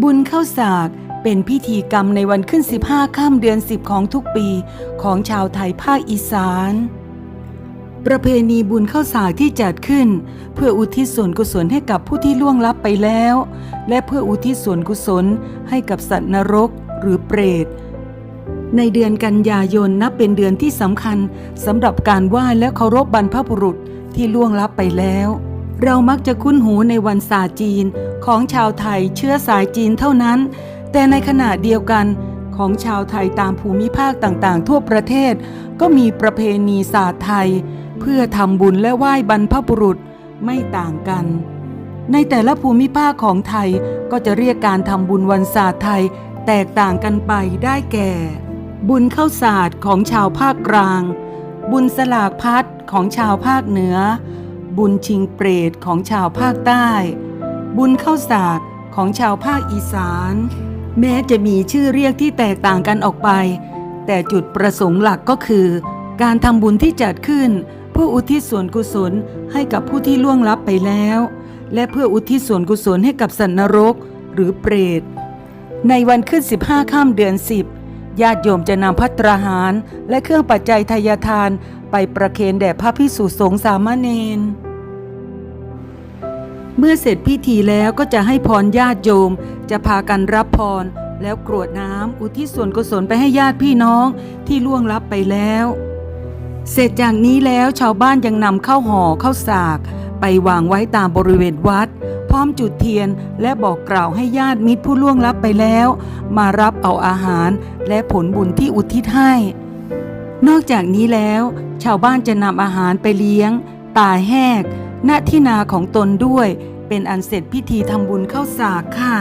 บุญเข้าสากเป็นพิธีกรรมในวันขึ้น 15ค่ำเดือน 10 ของทุกปีของชาวไทยภาคอีสาน ประเพณีบุญเข้าสากที่จัดขึ้น เพื่ออุทิศส่วนกุศลให้กับผู้ที่ล่วงลับไปแล้ว และเพื่ออุทิศส่วนกุศลให้กับสัตว์นรกหรือเปรต ในเดือนกันยายนนับเป็นเดือนที่สำคัญสำหรับการไหว้และเคารพบรรพบุรุษที่ล่วงลับไปแล้ว เรามักจะคุ้นหูในวันศาสตร์จีนของชาวไทยเชื้อสายจีนเท่านั้น แต่ในขณะเดียวกันของชาวไทยตามภูมิภาคต่างๆ ทั่วประเทศ ก็มีประเพณีศาสตร์ไทย เพื่อทำบุญและไหว้บรรพบุรุษไม่ต่างกัน ในแต่ละภูมิภาคของไทยก็จะเรียกการทำบุญวันศาสตร์ไทยแตกต่างกันไปได้แก่ บุญเข้าศาสตร์ของชาวภาคกลาง บุญสลากพัดของชาวภาคเหนือ บุญชิงเปรตของชาวภาคใต้ บุญเข้าสากของชาวภาคอีสาน แม้จะมีชื่อเรียกที่แตกต่างกันออกไป แต่จุดประสงค์หลักก็คือ การทำบุญที่จัดขึ้น เพื่ออุทิศส่วนกุศลให้กับผู้ที่ล่วงลับไปแล้ว และเพื่ออุทิศส่วนกุศลให้กับสัตว์นรกหรือเปรต ในวันขึ้น 15ค่ำเดือน 10 ญาติโยมจะนำพัตราหาร และเครื่องปัจจัยทายทานไปประเคนแด่พระพิสุสงฆ์สามเณร เมื่อเสร็จพิธีแล้วก็จะให้พรญาติโยม จะพากันรับพร แล้วกรวดน้ำอุทิศส่วนกุศลไปให้ญาติพี่น้องที่ล่วงลับไปแล้ว เสร็จจากนี้แล้วชาวบ้านยังนำข้าวห่อข้าวสาก ไปวางไว้ตามบริเวณวัด พร้อมจุดเทียนและบอกกล่าวให้ญาติมิตรผู้ล่วงลับไปแล้ว มารับเอาอาหารและผลบุญที่อุทิศให้ นอกจากนี้แล้ว ชาวบ้านจะนำอาหารไปเลี้ยง ตาแหก ณที่นาของตนด้วย เป็นอันเสร็จพิธีทำบุญเข้าสากค่ะ